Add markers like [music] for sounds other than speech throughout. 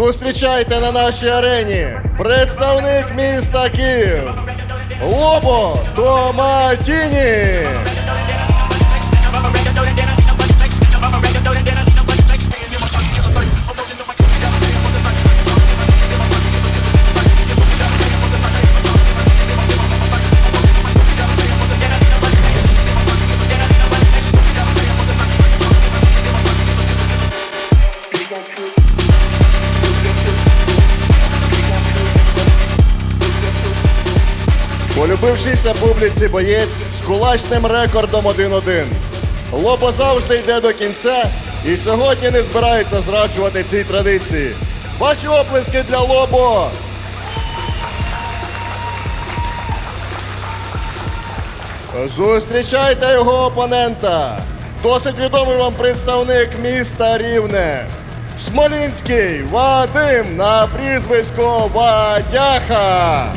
Зустрічайте на нашій арені представник міста Київ Лобо Томатіні. Полюбившийся публіці боєць з кулачним рекордом 1-1. Лобо завжди йде до кінця і сьогодні не збирається зраджувати цій традиції. Ваші оплески для Лобо! Зустрічайте його опонента. Досить відомий вам представник міста Рівне. Смолінський Вадим на прізвисько Вадяха.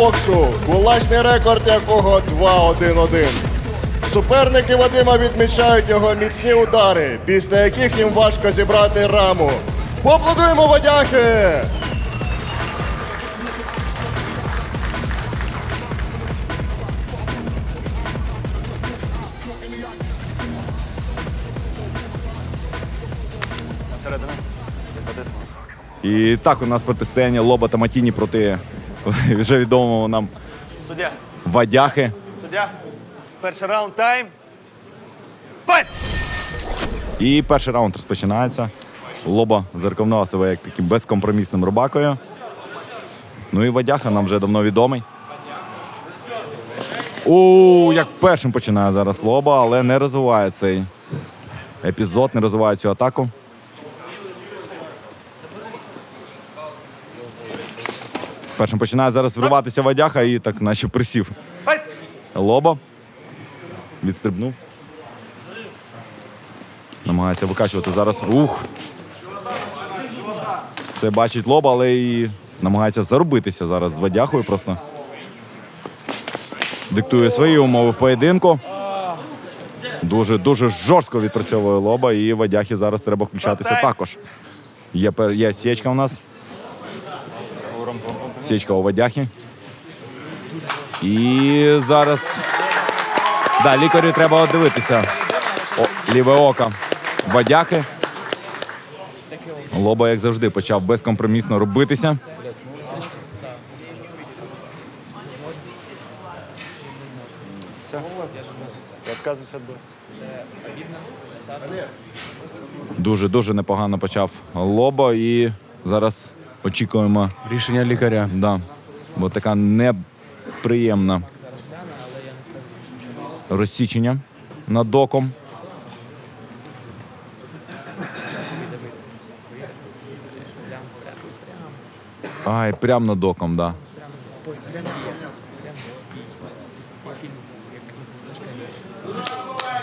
Боксу, кулачний рекорд якого 2-1-1. Суперники Вадима відмічають його міцні удари, після яких їм важко зібрати раму. Поаплодуємо Вадяхи! І так у нас протистояння Лоба та Матіні проти [laughs] вже відомого нам Суддя, Вадяхи. суддя. Перший раунд тайм. Файт! І перший раунд розпочинається. Лоба зеркавнував себе як таким безкомпромісним рубакою. Ну і Вадяха нам вже давно відомий. У як першим починає зараз Лоба, але не розвиває цей епізод, не розвиває цю атаку. Першим починає зараз вриватися Вадяха і так наче присів. Лоба. Відстрибнув. Намагається викачувати зараз. Ух. Це бачить лоба, але і намагається заробитися зараз з Вадяхою просто. Диктує свої умови в поєдинку. Дуже дуже жорстко відпрацьовує лоба, і Вадяхі зараз треба включатися також. Є, є січка у нас. Січка у Вадяхі. І зараз. Да, лікарю треба дивитися. О, ліве око Вадяхи. Лоба, як завжди, почав безкомпромісно робитися. Бою. Дуже-дуже непогано почав Лоба і зараз очікуємо. Рішення лікаря. Да, бо така неприємна розсічення над оком. Ай, прямо над оком, да.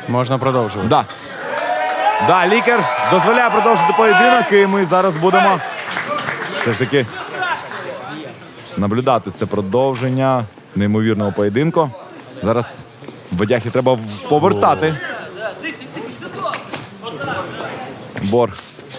Можна продовжувати. Да. Да, лікар дозволяє продовжити поєдинок, і ми зараз будемо все ж таки наблюдати це продовження неймовірного поєдинку. Зараз Водяхи треба повертати. Борг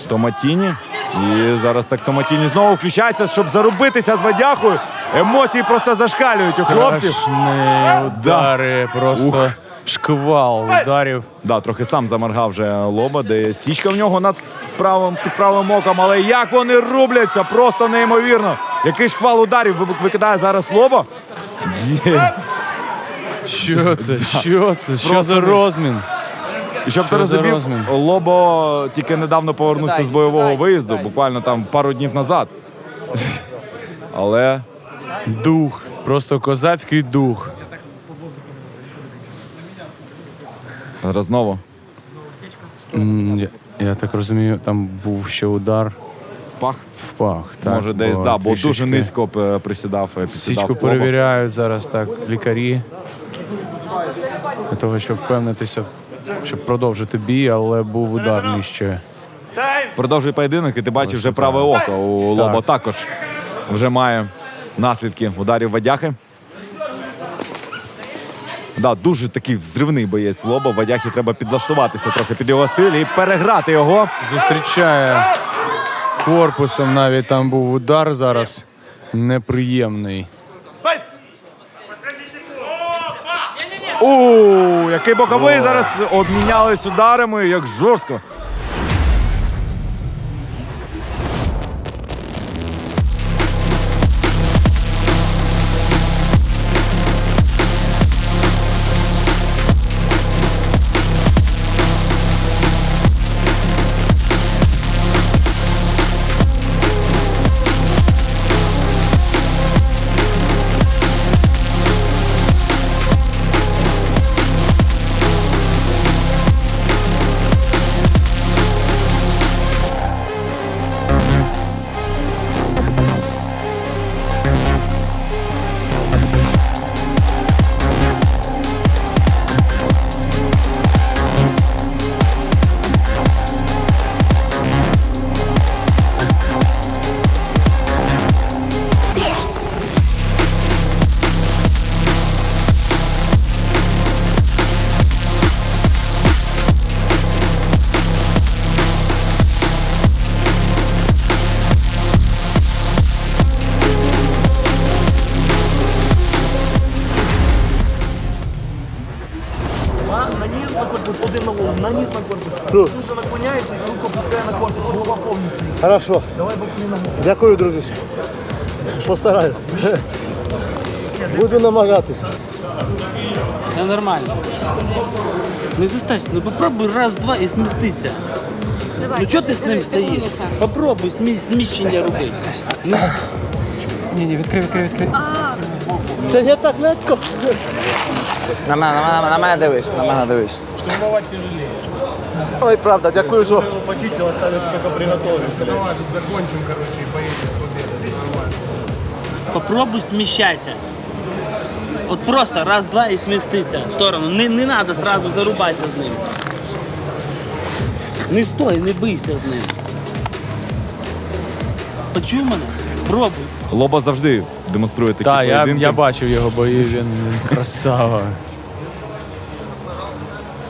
Томатіні. І зараз так Томатіні знову включається, щоб заробитися з Водяхою. Емоції просто зашкалюють у хлопців. Страшні удари, просто шквал ударів. Да, трохи сам заморгав вже лоба, де січка в нього над правим під правим оком. Але як вони рубляться, просто неймовірно. Який шквал ударів викидає зараз лоба. Є. Що це? Що це? Що Просто за не- розмін? І щоб ти Що за розумів, розмін? Лобо тільки недавно повернувся з бойового виїзду, буквально там пару днів назад. [laughs] Але Дух. Просто козацький дух. Зараз знову М, Я, я так розумію, там був ще удар впах. в пах. Так, Може, десь, да, бо дуже низько е, присідав. е, підсідав Січку Лоба. перевіряють зараз так лікарі. для того, щоб впевнитися, щоб продовжити бій, але був удар нижче. Тайм! Продовжує поєдинок, і ти бачиш вже праве око. У Лобо також вже має наслідки ударів Вадяхи. Да, дуже такий взривний боєць Лобо. Вадяхі треба підлаштуватися трохи під його стиль і переграти його. Зустрічає корпусом. Навіть там був удар зараз неприємний. У, який боковий зараз обмінялись ударами, як жорстко. Хорошо. Дякую, дружище. Постараюсь. Буду намагатися. Все нормально. Не застайся, ну попробуй раз-два і сміститься. Ну чого ти з ним стоїш? Попробуй смі- зміщення роби. Це не так легко. На мене, на мене, на мене дивись, на мене дивись. Ой, правда, дякую, що почистил, осталось тільки приготовити. Попробуй сміщатися. От просто раз-два і сміститься в сторону. Не, не треба одразу зарубатися з ним. Не стой, не бийся з ним. Почув мене? Пробуй. Лобо завжди демонструє такі Так, я, поєдинки. я бачив його бої, він красава.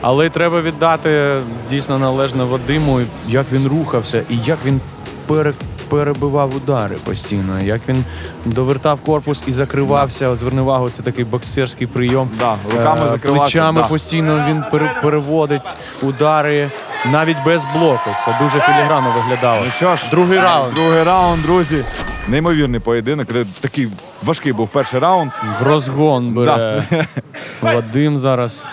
Але треба віддати дійсно належне Вадиму, як він рухався і як він пере, перебивав удари постійно, як він довертав корпус і закривався. Зверни увагу, це такий боксерський прийом. Да, руками Е, закривався, Плечами да. постійно він пере- переводить удари навіть без блоку. Це дуже філігранно виглядало. Ну що ж, другий раунд. Другий раунд, друзі. Неймовірний поєдинок. Такий важкий був перший раунд. В розгон бере [laughs] Вадим зараз.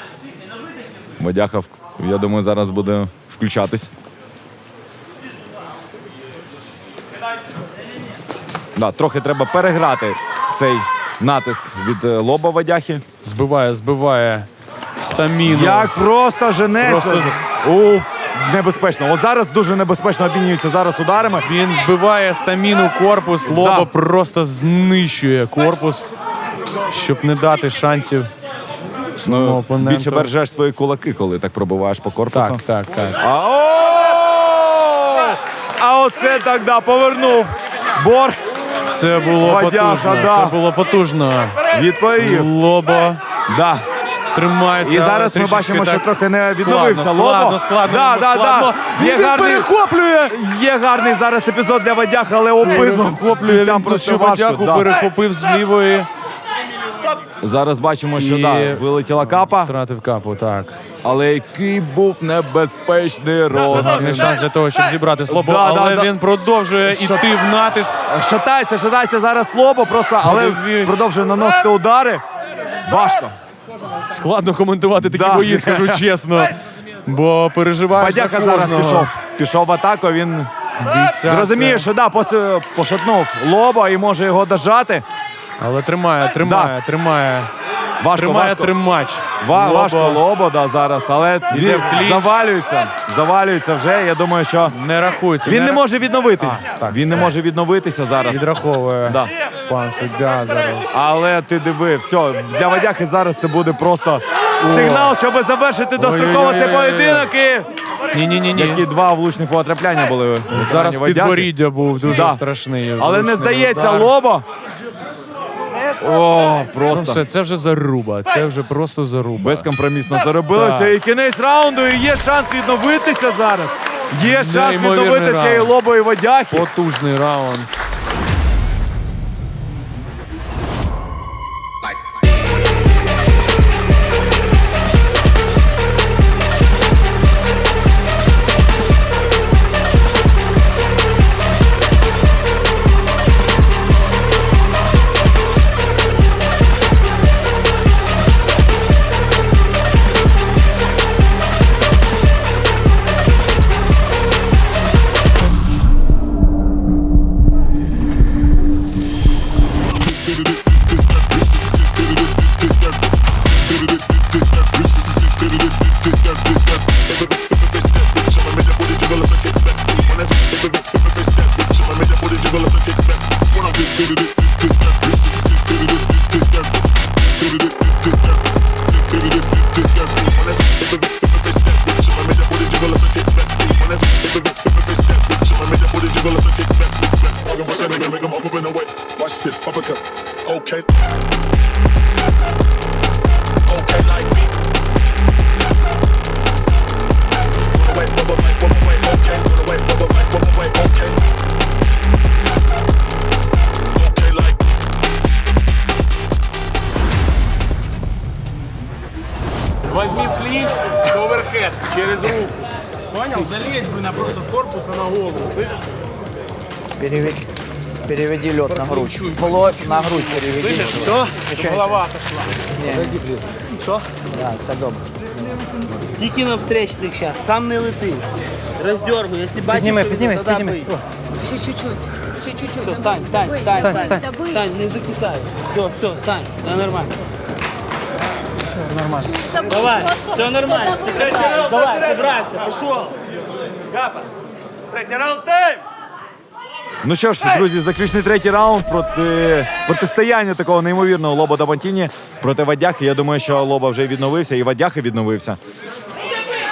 Мадяха, я думаю, зараз буде включатись. Да, трохи треба переграти цей натиск від е, лоба Вадяхи. Збиває, збиває стаміну. Як просто женеться. Просто У, небезпечно. От зараз дуже небезпечно обмінюються зараз ударами. Він збиває стаміну корпус, лоба Да. просто знищує корпус, щоб не дати шансів Ну, опоненту. більше бережеш свої кулаки, коли так пробиваєш по корпусу. Так, так, так. А, о! а оце так повернув. Борг Це було Вадяха, потужно. да. Це було потужно. відповів. Лоба Да. тримається. І зараз ми трішечки бачимо, що так трохи не відновився Складно, Лобо. складно, да, йому да, складно. Да. Є Він гарний, перехоплює! Є гарний зараз епізод для Вадяха, але обидва Перехоплює, бійцям він просто важко. Да. перехопив з лівої. Зараз бачимо, що І- да, вилетіла капа, Втратив капу, так. але який був небезпечний розмір. гарний шанс для того, щоб зібрати слобо, Да, да, але да. він продовжує йти в натиск. Шатається, шатається зараз Лобо, просто, але Подивись. продовжує наносити удари. Важко. Складно коментувати такі Да. бої, скажу чесно. Бо переживаєш за Вадяха зараз кожного пішов. Пішов в атаку, він бійця. розуміє, що да, пос- пошатнув Лоба і може його дожати. Але тримає, тримає, тримає. Важко, Тримає важко. тримач. Ва- Лобо. Важко Лобо, да, зараз, але Іде він в клінч. завалюється. Завалюється вже. Я думаю, що Не рахується. він не ра- може відновити. А, так, він не все. може відновитися зараз. Відраховує Да. пан суддя зараз. Але ти диви, все, для Вадяхи зараз це буде просто Сигнал, щоб завершити достроково цей Ой-ой-ой-ой-ой. поєдинок. І... Ні, ні, ні, ні. Які два влучні потрапляння були. у Зараз Вадяхи. підборіддя був дуже Да. страшний. Але не влучний здається, удар. Лобо. О, Ну просто все, це вже заруба. Це вже просто заруба. безкомпромісно заробилося. Так. І кінець раунду, і є шанс відновитися зараз. Є шанс Неймовірний відновитися і раунд. Лобо, і водяхи. Потужний раунд. with this Возьми в клинч, оверхед через руку. Понял? Залезь бы напротив корпуса на голову. Слышишь? Переведи, переведи лед на грудь. Плот на грудь переведи. Слышишь? Что? Голова отошла. Да, все добре. Тільки на встречних зараз, сам не лети. Роздергуй, якщо бачиш, Підніми, що піднімись, тоді піднімись. бий. Ще чуть-чуть. Ще чуть-чуть. Все, стань, стань, стань, стань, стань. стань, не закисай. Все, все, стань, все нормально. Нормально. Давай, все нормально. Ти катаєш, давай, забрався, пішов. Гапа. Третій раунд тайм. Ну що ж, друзі, заключний третій раунд проти протистояння такого неймовірного Лоба Дамантіні проти Вадяхи. Я думаю, що Лоба вже відновився, і Вадяхи відновився.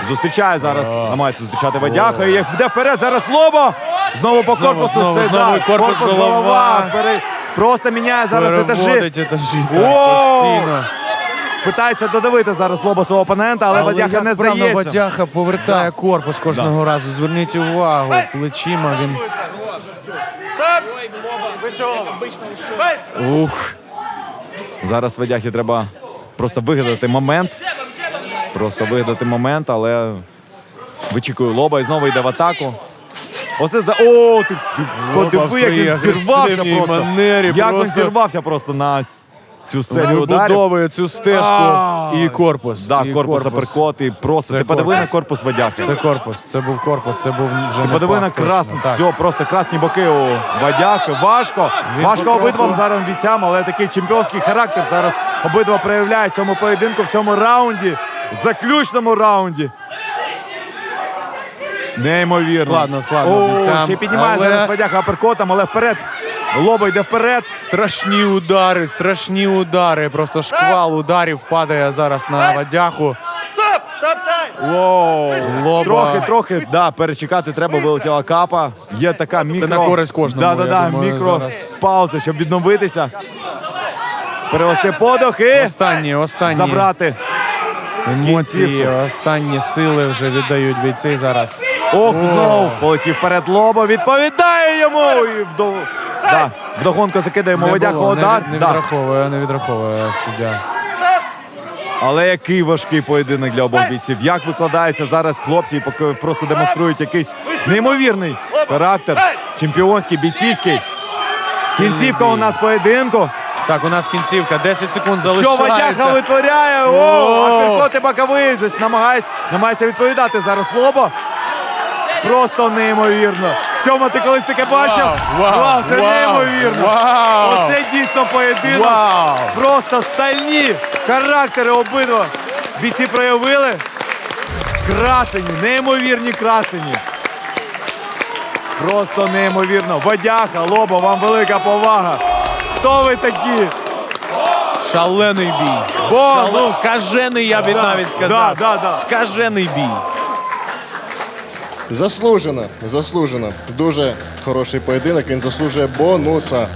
Зустрічає зараз, намагається зустрічати Вадяха. І йде вперед зараз Лобо. Знову по Знову, корпусу. знову, це знову да, корпус, голова. Пере- Просто міняє зараз етажі. Переводить етажі. так! Постійно. Питається додавити зараз Лоба свого опонента, але, Вадяха як не здається. Вадяха повертає корпус кожного разу. Зверніть увагу. Плечима він. Ух. Зараз Ведяхі треба просто вигадати момент. Просто вигадати момент, але вичікує лоба і знову йде в атаку. Оце за. О, ти, ти подиви, як він зірвався просто. манері як він зірвався просто на цю серію ударів. Вибудовує цю стежку і корпус. Да, і корпус аперкот і просто. Це ти подиви корпус. на корпус Ведяхи. Це корпус, це був корпус, це був вже Ти не подиви на точно, так. все, просто красні боки у Вадяхи. Важко. Він Важко потроху- обидвом зараз бійцям, але такий чемпіонський характер зараз обидва проявляють в цьому поєдинку, в цьому раунді, заключному раунді. Неймовірно. Складно, складно О, бійцям, ще піднімає але- зараз Вадяха аперкотом, але вперед. Лоба йде вперед. Страшні удари, страшні удари. Просто шквал ударів падає зараз на Вадяху. Стоп! Стоп. Воу. Лоба. Трохи, трохи, да, перечекати треба, вилетіла капа. Є така мікро... на користь кожному, Да, да, я да, думаю, мікро зараз. пауза, щоб відновитися. Перевести подох і Останні, останні забрати. емоції, кінцівку. останні сили вже віддають бійці зараз. Ох, знову полетів вперед лоба, відповідає йому. І вдов... да, вдогонку Водяку було, удар. Не, не да. відраховує, не відраховує суддя. Але який важкий поєдинок для обох бійців. Як викладаються зараз хлопці і поки просто демонструють якийсь неймовірний характер, чемпіонський, бійцівський. Кінцівка у нас поєдинку. Так, у нас кінцівка, 10 секунд Що залишається. Вадяха витворяє? О, аперкоти боковий. Намагається відповідати зараз Лобо. Просто неймовірно. Тьома, ти колись таке бачив? вау, це вау, неймовірно. вау. Оце дійсно поєдинок. Вау! Просто стальні характери обидва бійці проявили. Красені, неймовірні красені. Просто неймовірно. Вадяха, Лоба, вам велика повага. Хто ви такі? Шалений бій. Бо, Шале- ну, Скажений, я б навіть сказав. да, да. Скажений бій. Заслужено, заслужено. Дуже хороший поєдинок, він заслужує бонуса.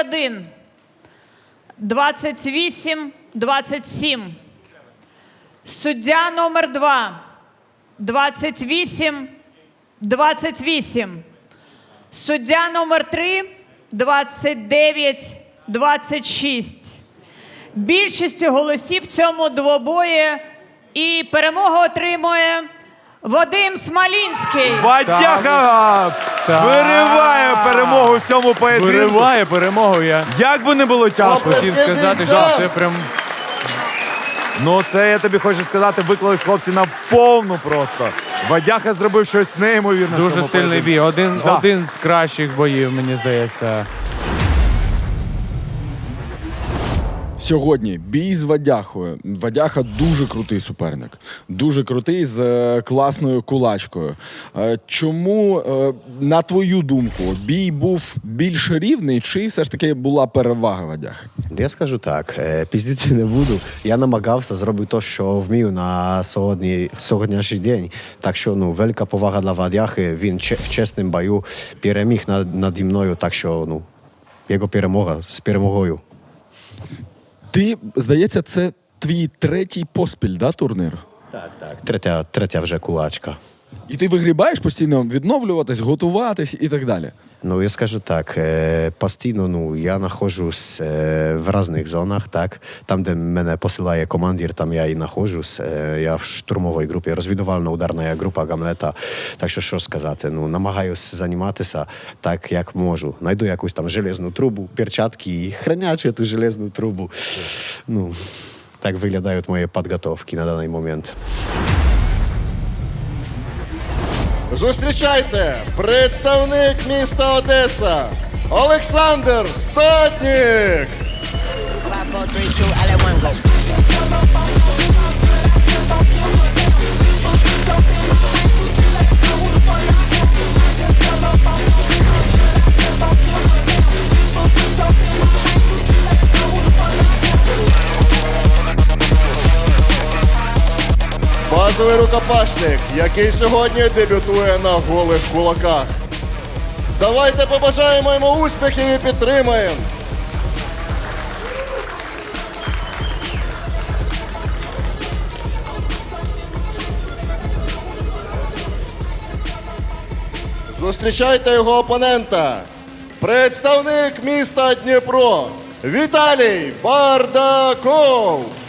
Суддя номер один. 28-27. Суддя номер два. 28-28. Суддя номер три. 29-26. Більшістю голосів в цьому двобої і перемогу отримує Вадим Смолінський. Вадяха вириває перемогу в цьому поєдинку. Вириває перемогу. Я Як би не було тяжко. хотів сказати, що це прям Ну це я тобі хочу сказати, виклались хлопці на повну просто. Вадяха зробив щось неймовірне. в дуже цьому сильний поєдинку. бій. Один, Да. один з кращих боїв, мені здається. Сьогодні бій з Вадяхою. Вадяха дуже крутий суперник. Дуже крутий з е, класною кулачкою. Е, Чому, е, на твою думку, бій був більш рівний, чи все ж таки була перевага Вадяхи? Я скажу так, піздіти не буду. Я намагався зробити те, що вмію на сьогодні, сьогоднішній день. Так що ну, велика повага для Вадяхи. Він в чесному бою переміг над, наді мною, так що ну, його перемога з перемогою. Ти, здається, це твій третій поспіль, да, турнір? Так, так. Третя, третя вже кулачка. І ти вигрібаєш постійно відновлюватись, готуватись і так далі. Ну, я скажу так, е, постійно ну, я знаходжусь е, в різних зонах, так. Там, де мене посилає командир, там я і знаходжусь. Е, я в штурмовій групі, розвідувальна ударна група Гамлета. Так що, що сказати, ну, намагаюся займатися так, як можу. Найду якусь там железну трубу, перчатки і хранячу ту железну трубу. Ну, так виглядають мої підготовки на даний момент. Зустрічайте представник міста Одеса Олександр Статнік. Базовий рукопашник, який сьогодні дебютує на голих кулаках. Давайте побажаємо йому успіхів і підтримаємо. Зустрічайте його опонента. Представник міста Дніпро Віталій Бардаков.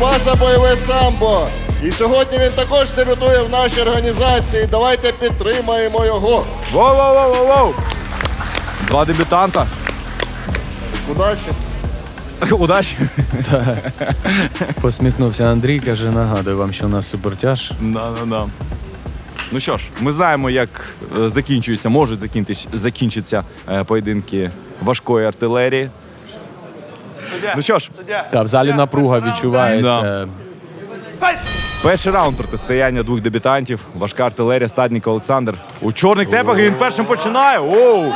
Його бойове самбо. І сьогодні він також дебютує в нашій організації. Давайте підтримаємо його. Воу-воу-воу-воу-воу! Два дебютанта. Удачі! [laughs] Удачі. Посміхнувся Андрій, каже, нагадую вам, що у нас супертяж. Да, да, да. Ну що ж, ми знаємо, як е, закінчуються, можуть закінчитися, закінчитися е, поєдинки важкої артилерії. Ну що ж, Та в залі напруга відчувається. Перший раунд протистояння двох дебютантів. Важка артилерія, стадник Олександр. У чорних тепах він першим починає. Оу!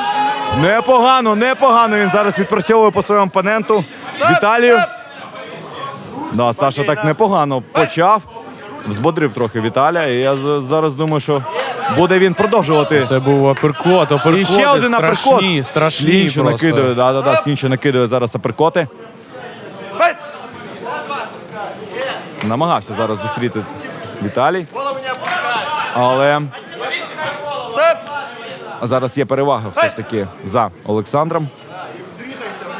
Непогано, непогано. Він зараз відпрацьовує по своєму опоненту. Віталію. Да, Саша так непогано почав. Взбодрив трохи Віталія. І я з- зараз думаю, що буде він продовжувати. Це був аперкот, аперкоти І ще один аперкот. страшні, страшні просто. накидує, да, да, да, з накидує зараз аперкоти. Файт! Намагався зараз зустріти Віталій. Але зараз є перевага все ж таки за Олександром.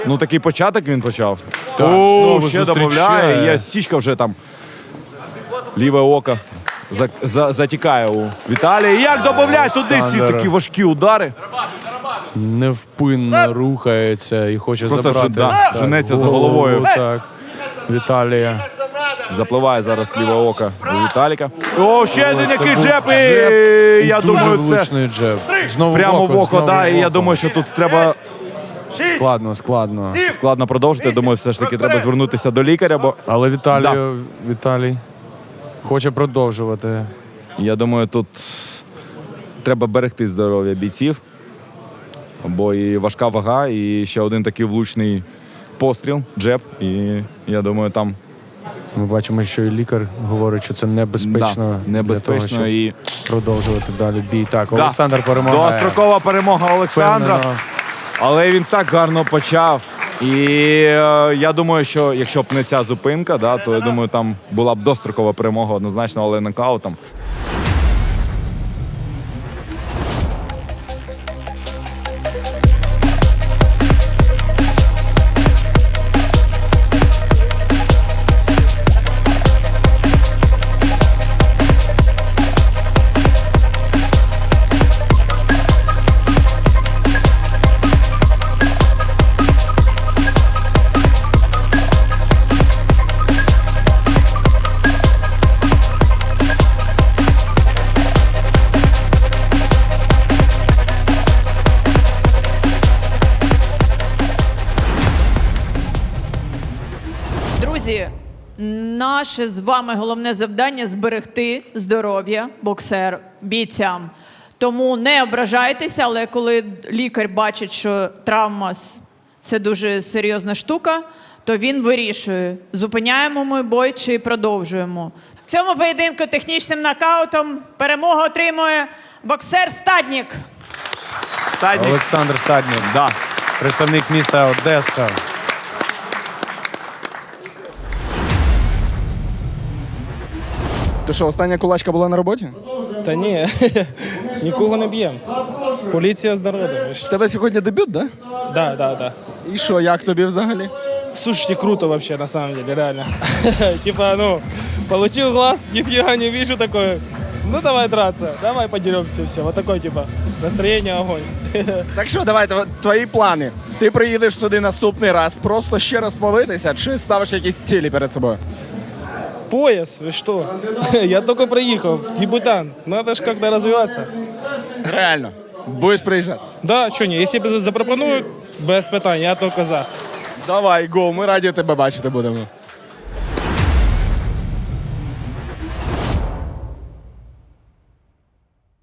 Ну, такий початок він почав. Так, О, знову ще додає. Є січка вже там. Ліве око. За, за, затікає у Віталія. І Як додають туди ці Олександр. такі важкі удари? Невпинно рухається і хоче Просто забрати. ж- да, женеться за головою. Так. Віталія. Запливає зараз ліве око у Віталіка. О, ще один який джеб. І, я дуже думаю, це влучний джеб. Знову прямо в око, знову да, і я око. думаю, що тут треба Складно, складно. складно продовжити. Думаю, все ж таки треба звернутися до лікаря, бо Але Віталій, Віталій хоче продовжувати. я думаю, тут треба берегти здоров'я бійців. Бо і важка вага, і ще один такий влучний постріл, джеб. І я думаю, там Ми бачимо, що і лікар говорить, що це небезпечно. да, небезпечно для того, щоб і продовжувати далі бій. Так, Да. Олександр перемагає. Дострокова перемога Олександра. Впевнено. Але він так гарно почав. І е, я думаю, що якщо б не ця зупинка, да, то я думаю, там була б дострокова перемога однозначно, але нокаутом. Наше з вами головне завдання зберегти здоров'я боксер бійцям. Тому не ображайтеся, але коли лікар бачить, що травма це дуже серйозна штука, то він вирішує, зупиняємо ми бой чи продовжуємо. В цьому поєдинку технічним нокаутом перемогу отримує боксер Стаднік. Стаднік. Олександр Стаднік, Да. представник міста Одеса. То що, остання кулачка була на роботі? Та ні, [laughs] нікого не б'ємо. Поліція з народом. В тебе сьогодні дебют, да? Да, да, да. І що, як тобі взагалі? Слушайте, круто вообще, на самом деле, реально. [laughs] Типа, ну, получил глаз, нифига не вижу такое. Ну, давай драться, давай подеремся все. Вот такой, типа, настроение огонь. [laughs] Так що, давай, тв- твої плани. Ти приїдеш сюди наступний раз, просто ще раз побитися, чи ставиш якісь цілі перед собою? Пояс, вы что? [laughs] Я только проехал, дебютант. Надо же как-то развиваться. Реально. Будеш приїжджати. Да, что не, если запропонуют, без питань, я только за. Давай, го, ми раді тебе бачити будемо.